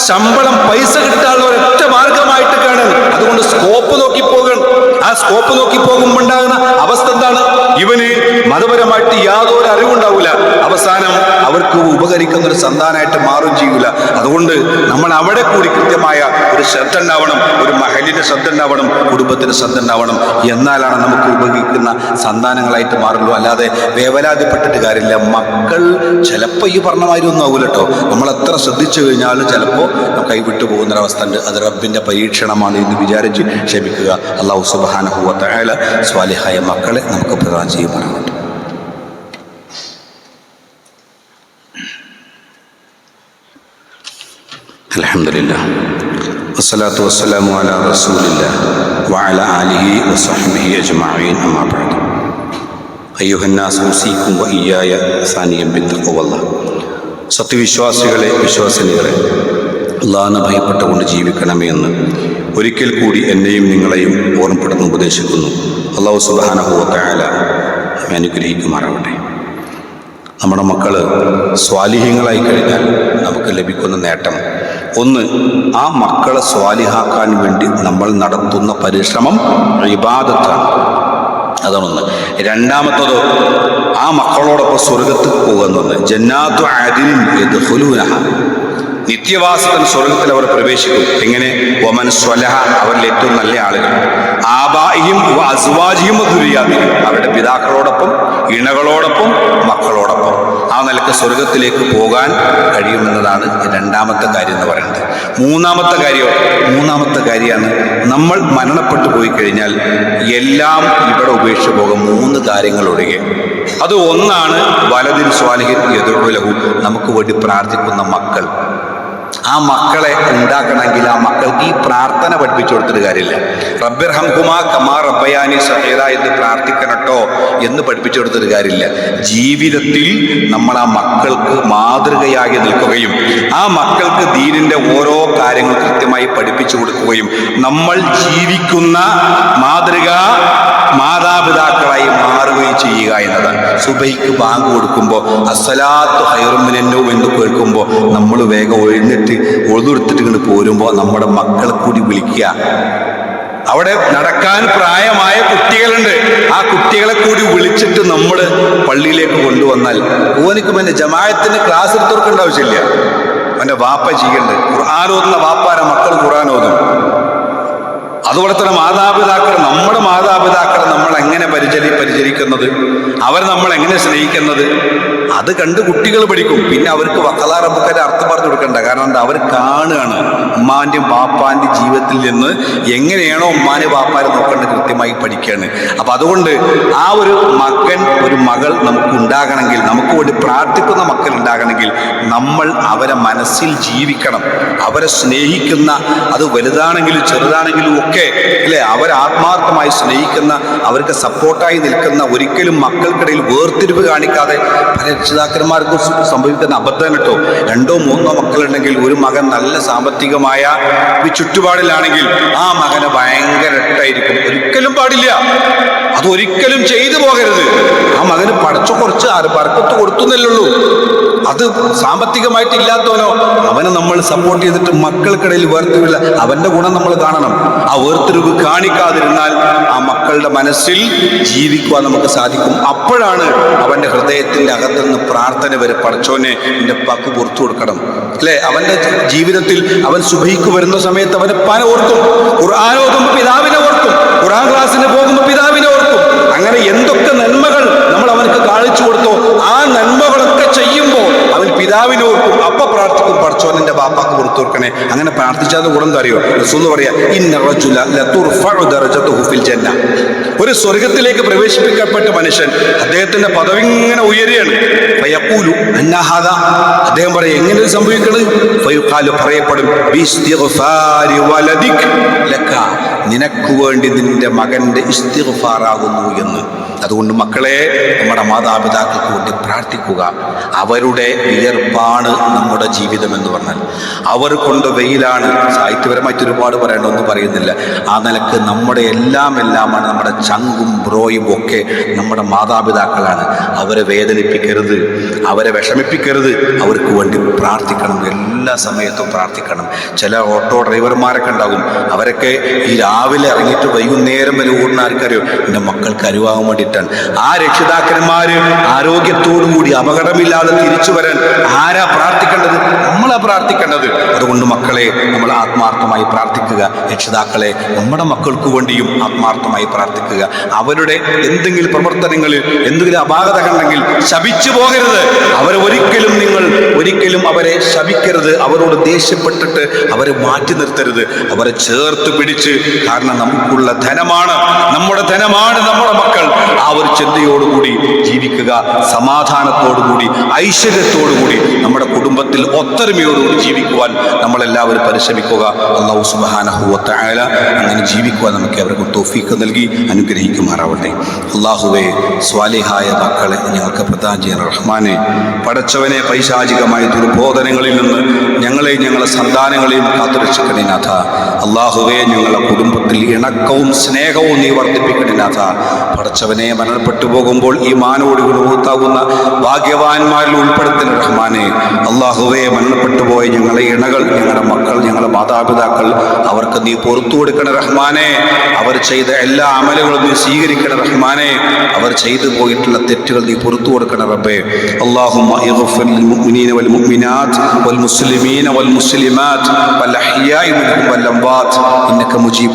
ശമ്പളം പൈസ കിട്ടാനുള്ള ഒരൊറ്റ മാർഗമായിട്ട് കാണുന്നത് അതുകൊണ്ട് സ്കോപ്പ് നോക്കി പോകണം ആ സ്കോപ്പ് നോക്കി പോകുമ്പോൾ ഉണ്ടാകുന്ന അവസ്ഥ എന്താണ്? ഇവന് മതപരമായിട്ട് യാതൊരു അറിവുണ്ടാവില്ല അവസാനം അവർക്ക് ഉപകരിക്കുന്ന ഒരു സന്താനമായിട്ട് മാറും ചെയ്യൂല. അതുകൊണ്ട് നമ്മൾ അവിടെ കൂടി കൃത്യമായ ഒരു ശ്രദ്ധ ഉണ്ടാവണം ഒരു മഹലിന്റെ ശ്രദ്ധ ഉണ്ടാവണം കുടുംബത്തിന് ശ്രദ്ധ ഉണ്ടാവണം. എന്നാലാണ് നമുക്ക് ഉപകരിക്കുന്ന സന്താനങ്ങളായിട്ട് മാറുള്ളൂ. അല്ലാതെ വേവലാതിപ്പെട്ടിട്ട് കാര്യമില്ല. മക്കൾ ചിലപ്പോൾ ഈ പറഞ്ഞ മാതിരി ഒന്നും ആകൂല കേട്ടോ നമ്മൾ എത്ര ശ്രദ്ധിച്ചു കഴിഞ്ഞാലും ചിലപ്പോൾ കൈവിട്ടു പോകുന്നൊരവസ്ഥ ഉണ്ട്. അത് റബ്ബിന്റെ പരീക്ഷണമാണ് എന്ന് വിചാരിച്ച് ക്ഷമിക്കുക. അള്ളാഹു സുബാനഹുവല സ്വാലിഹായ മക്കളെ നമുക്ക് പ്രദാനം ചെയ്യുമാറാകട്ടെ അലഹമില്ല സത്യവിശ്വാസികളെ വിശ്വാസിനികളെ അള്ളാഹിനെ ഭയപ്പെട്ടുകൊണ്ട് ജീവിക്കണമേ എന്ന് ഒരിക്കൽ കൂടി എന്നെയും നിങ്ങളെയും ഓർമ്മപ്പെടുന്ന ഉപദേശിക്കുന്നു. അള്ളാഹു സുബാനഹുവല അനുഗ്രഹിക്കുമാറാവട്ടെ. നമ്മുടെ മക്കൾ സ്വാലിഹ്യങ്ങളായി കഴിഞ്ഞാൽ നമുക്ക് ലഭിക്കുന്ന നേട്ടം ഒന്ന് ആ മക്കളെ സ്വാലിഹാക്കാൻ വേണ്ടി നമ്മൾ നടത്തുന്ന പരിശ്രമം ഇബാദത്താണ്. അതാണൊന്ന്. രണ്ടാമത്തത് ആ മക്കളോടൊപ്പം സ്വർഗത്തിൽ പോകുന്നത്. ജന്നാത്തു ആദിനും യദ്ഖുലൂനഹ. നിത്യവാസത്തിന് സ്വർഗത്തിൽ അവർ പ്രവേശിക്കും. എങ്ങനെ? ഒമൻ സ്വലഹ അവരിൽ ഏറ്റവും നല്ല ആളുകൾ. ആബായിയും അസ്വാജിയും ദുരിയാതിയും അവരുടെ പിതാക്കളോടൊപ്പം ഇണകളോടൊപ്പം മക്കളോടൊപ്പം. ആ നിലയ്ക്ക് സ്വർഗത്തിലേക്ക് പോകാൻ കഴിയുമെന്നതാണ് രണ്ടാമത്തെ കാര്യം എന്ന് പറയുന്നത്. മൂന്നാമത്തെ കാര്യം? മൂന്നാമത്തെ കാര്യമാണ് നമ്മൾ മരണപ്പെട്ടു പോയി കഴിഞ്ഞാൽ എല്ലാം ഇവിടെ ഉപേക്ഷിച്ച് പോകും മൂന്ന് കാര്യങ്ങൾ ഒഴികെ അത് ഒന്നാണ് വലതിൻ സ്വാലിഹിൻ എതിർലഹു നമുക്ക് വേണ്ടി പ്രാർത്ഥിക്കുന്ന മക്കൾ. ആ മക്കളെ ഉണ്ടാക്കണമെങ്കിൽ ആ മക്കൾക്ക് ഈ പ്രാർത്ഥന പഠിപ്പിച്ചു കൊടുത്തിട്ട് കാര്യമില്ല. റബ്ബിർ ഹംകുമാ കമാ റബ്ബയാനി സഹേദ എന്ന് പ്രാർത്ഥിക്കണട്ടോ എന്ന് പഠിപ്പിച്ചു കൊടുത്തിട്ട് കാര്യമില്ല. ജീവിതത്തിൽ നമ്മൾ ആ മക്കൾക്ക് മാതൃകയാകി നിൽക്കുകയും ആ മക്കൾക്ക് ദീനിന്റെ ഓരോ കാര്യങ്ങൾ കൃത്യമായി പഠിപ്പിച്ചു കൊടുക്കുകയും നമ്മൾ ജീവിക്കുന്ന മാതൃക മാതാപിതാക്കളായി മാറുകയും ചെയ്യുക എന്നതാണ്. സുബൈക്ക് ബാങ്ക് കൊടുക്കുമ്പോൾ അസലാത്ത് ഹൈറുമിനോ എന്ന് കേൾക്കുമ്പോൾ നമ്മൾ വേഗം ഒഴിഞ്ഞിട്ട് ഒഴുതെടുത്തിട്ട് ഇങ്ങോട്ട് പോരുമ്പോൾ നമ്മുടെ മക്കളെ കൂടി വിളിക്കുക. അവിടെ നടക്കാൻ പ്രായമായ കുട്ടികളുണ്ട്. ആ കുട്ടികളെ കൂടി വിളിച്ചിട്ട് നമ്മൾ പള്ളിയിലേക്ക് കൊണ്ടുവന്നാൽ ഓനിക്ക് പിന്നെ ജമായത്തിന് ക്ലാസ് എടുത്തവർക്കുണ്ടാവശ്യമില്ല അവന്റെ വാപ്പ ചെയ്യേണ്ടത് ഖുർആൻ ഓതുന്ന വാപ്പാര മക്കൾ ഓതും. അതുപോലെ തന്നെ മാതാപിതാക്കൾ നമ്മുടെ മാതാപിതാക്കളെ നമ്മൾ എങ്ങനെ പരിചരി പരിചരിക്കുന്നത്? അവർ നമ്മൾ എങ്ങനെ സ്നേഹിക്കുന്നത്? അത് കണ്ട് കുട്ടികൾ പഠിക്കും. പിന്നെ അവർക്ക് വക്കലാറമ്പക്കാരെ അർത്ഥം പറഞ്ഞു കൊടുക്കണ്ട. കാരണം എന്താ? അവർ കാണുകയാണ് ഉമ്മാന്റെയും ബാപ്പാന്റെ ജീവിതത്തിൽ നിന്ന് എങ്ങനെയാണോ ഉമ്മാനെ ബാപ്പാരെ നോക്കേണ്ടത് കൃത്യമായി പഠിക്കുകയാണ് അപ്പം അതുകൊണ്ട് ആ ഒരു മകൻ ഒരു മകൾ നമുക്ക് ഉണ്ടാകണമെങ്കിൽ നമുക്ക് വേണ്ടി പ്രാർത്ഥിക്കുന്ന മക്കൾ ഉണ്ടാകണമെങ്കിൽ നമ്മൾ അവരെ മനസ്സിൽ ജീവിക്കണം. അവരെ സ്നേഹിക്കുന്ന അത് വലുതാണെങ്കിലും ചെറുതാണെങ്കിലും ഒക്കെ അല്ലെ? അവരെ ആത്മാർത്ഥമായി സ്നേഹിക്കുന്ന അവർക്ക് സപ്പോർട്ടായി നിൽക്കുന്ന ഒരിക്കലും മക്കൾക്കിടയിൽ വേർതിരിവ് കാണിക്കാതെ പല രക്ഷിതാക്കന്മാർക്കും സംഭവിക്കുന്ന അബദ്ധം കിട്ടും. രണ്ടോ മൂന്നോ മക്കളുണ്ടെങ്കിൽ ഒരു മകൻ നല്ല സാമ്പത്തികമായ ചുറ്റുപാടിലാണെങ്കിൽ ആ മകന് ഭയങ്കര ഇട്ടായിരിക്കും ഒരിക്കലും പാടില്ല. അത് ഒരിക്കലും ചെയ്തു പോകരുത്. ആ മകന് പടച്ചു കുറച്ച് പറക്കത്ത് കൊടുത്തുന്നല്ലുള്ളൂ അത് സാമ്പത്തികമായിട്ട് ഇല്ലാത്തവനോ അവനെ നമ്മൾ സപ്പോർട്ട് ചെയ്തിട്ട് മക്കൾക്കിടയിൽ വേർതിരിവില്ല. അവന്റെ ഗുണം നമ്മൾ കാണണം. ആ വേർതിരിവ് കാണിക്കാതിരുന്നാൽ ആ മക്കളുടെ മനസ്സിൽ ജീവിക്കുവാൻ നമുക്ക് സാധിക്കും. അപ്പോഴാണ് അവന്റെ ഹൃദയത്തിന്റെ അകത്തുനിന്ന് പ്രാർത്ഥന വരെ പഠിച്ചവനെ എന്റെ പക്ക് പുറത്തു കൊടുക്കണം. അല്ലെ? അവന്റെ ജീവിതത്തിൽ അവൻ സുബഹിക്ക് വരുന്ന സമയത്ത് അവനെ പന ഓർക്കും. ഖുർആൻ പിതാവിനെ ഓർക്കും. ഖുർആൻ ക്ലാസ്സിന് പോകുമ്പോൾ അങ്ങനെ എന്തൊക്കെ നന്മകൾ നമ്മൾ അവനക്ക് കാണിച്ചു കൊടുത്തോ ആ നന്മകളൊക്കെ ചെയ്യുമ്പോൾ അവൻ പിതാവിനോർക്കും അപ്പ പ്രാർത്ഥിക്കും പ്രാർത്ഥിക്കും പടച്ചോനെ ബാപ്പാക്ക് കൊടുത്തോർക്കണേ അങ്ങനെ പ്രാർത്ഥിച്ചാൽ ഗുണം അറിയോ എന്ന് പറയാ ഒരു സ്വർഗത്തിലേക്ക് പ്രവേശിപ്പിക്കപ്പെട്ട മനുഷ്യൻ അദ്ദേഹത്തിന്റെ പദവി ഇങ്ങനെ ഉയരുകയാണ്. അദ്ദേഹം പറയും എങ്ങനെ സംഭവിക്കണത് പറയപ്പെടും നിനക്ക് വേണ്ടി നിന്റെ മകന്റെ ഇസ്തിഫാറാകുന്നു എന്ന്. അതുകൊണ്ട് മക്കളെ നമ്മുടെ മാതാപിതാക്കൾക്ക് വേണ്ടി പ്രാർത്ഥിക്കുക. അവരുടെ വിയർപ്പാണ് നമ്മുടെ ജീവിതം എന്ന് പറഞ്ഞാൽ. അവർ കൊണ്ട് വെയിലാണ്. സാഹിത്യപരമായിട്ട് ഒരുപാട് പറയേണ്ട ഒന്നും പറയുന്നില്ല. ആ നിലയ്ക്ക് നമ്മുടെ എല്ലാം എല്ലാമാണ് നമ്മുടെ ചങ്കും ബ്രോയും ഒക്കെ നമ്മുടെ മാതാപിതാക്കളാണ്. അവരെ വേദനിപ്പിക്കരുത് അവരെ വിഷമിപ്പിക്കരുത്. അവർക്ക് വേണ്ടി പ്രാർത്ഥിക്കണം എല്ലാ സമയത്തും പ്രാർത്ഥിക്കണം. ചില ഓട്ടോ ഡ്രൈവർമാരൊക്കെ ഉണ്ടാകും. അവരൊക്കെ ഈ രാവിലെ ഇറങ്ങിയിട്ട് വൈകുന്നേരം വരെ ഓടുന്ന ആർക്കറിയോ എന്റെ മക്കൾക്ക് അരുവാകാൻ വേണ്ടിയിട്ടാണ്. ആ രക്ഷിതാക്കന്മാര് ആരോഗ്യത്തോടും കൂടി അപകടമില്ലാതെ തിരിച്ചു വരാൻ ആരാ പ്രാർത്ഥിക്കേണ്ടത്? നമ്മളാ പ്രാർത്ഥിക്കേണ്ടത്. അതുകൊണ്ട് മക്കളെ നമ്മൾ ആത്മാർത്ഥമായി പ്രാർത്ഥിക്കുക. രക്ഷിതാക്കളെ നമ്മുടെ മക്കൾക്ക് വേണ്ടിയും ആത്മാർത്ഥമായി പ്രാർത്ഥിക്കുക. അവരുടെ എന്തെങ്കിലും പ്രവർത്തനങ്ങളിൽ എന്തെങ്കിലും അപാകത കണ്ടെങ്കിൽ ശപിച്ചു പോകരുത്. അവരെ ഒരിക്കലും നിങ്ങൾ ഒരിക്കലും അവരെ ശപിക്കരുത്. അവരോട് ദേഷ്യപ്പെട്ടിട്ട് അവരെ മാറ്റി നിർത്തരുത്. അവരെ ചേർത്ത് പിടിച്ച് കാരണം നമുക്കുള്ള ധനമാണ്. നമ്മുടെ ധനമാണ് നമ്മുടെ മക്കൾ. ആ ഒരു ചിന്തയോടുകൂടി ജീവിക്കുക സമാധാനത്തോടുകൂടി ഐശ്വര്യത്തോടുകൂടി നമ്മുടെ കുടുംബത്തിൽ ഒത്തൊരുമയോടുകൂടി ജീവിക്കുവാൻ നമ്മളെല്ലാവരും പരിശ്രമിക്കുക. അള്ളാഹു സുബാനഹുവത്തായ അങ്ങനെ ജീവിക്കുവാൻ നമുക്ക് അവർക്ക് തോഫീക്ക് നൽകി അനുഗ്രഹിക്കുമാറാവട്ടെ. അള്ളാഹുവെ സ്വാലിഹായ മക്കളെ ഞങ്ങൾക്ക് പ്രധാന ചെയ്യാൻ റഹ്മാനെ. പടച്ചവനെ പൈശാചികമായ ദുർബോധനങ്ങളിൽ നിന്ന് ഞങ്ങളെയും ഞങ്ങളെ സന്താനങ്ങളെയും കാത്തുരക്ഷിക്കണേ നാഥ. അള്ളാഹുവെ ഞങ്ങളുടെ കുടുംബത്തിൽ ഇണക്കവും സ്നേഹവും നീ വർദ്ധിപ്പിക്കണേ നാഥ പടച്ചവനെ മരണപ്പെട്ടു പോകുമ്പോൾ ഈ മാനോട് ഗുണഭൂത്താകുന്ന ഭാഗ്യവാന്മാരിൽ ഉൾപ്പെടുത്തൽ റഹ്മാനെ അള്ളാഹുവെ മരണപ്പെട്ടു പോയ ഞങ്ങളെ ഇണകൾ ഞങ്ങളുടെ മക്കൾ ഞങ്ങളുടെ മാതാപിതാക്കൾ അവർക്ക് നീ പുറത്തു കൊടുക്കണ റഹ്മാനെ അവർ ചെയ്ത എല്ലാ അമലുകളും നീ സ്വീകരിക്കണ റഹ്മാനെ അവർ ചെയ്തു പോയിട്ടുള്ള തെറ്റുകൾ നീ പുറത്തു കൊടുക്കണ റബ്ബേ اللهم اغفر للمؤمنين والمؤمنات والمسلمين والمسلمات والأحياء منهم والأموات إنك مجيب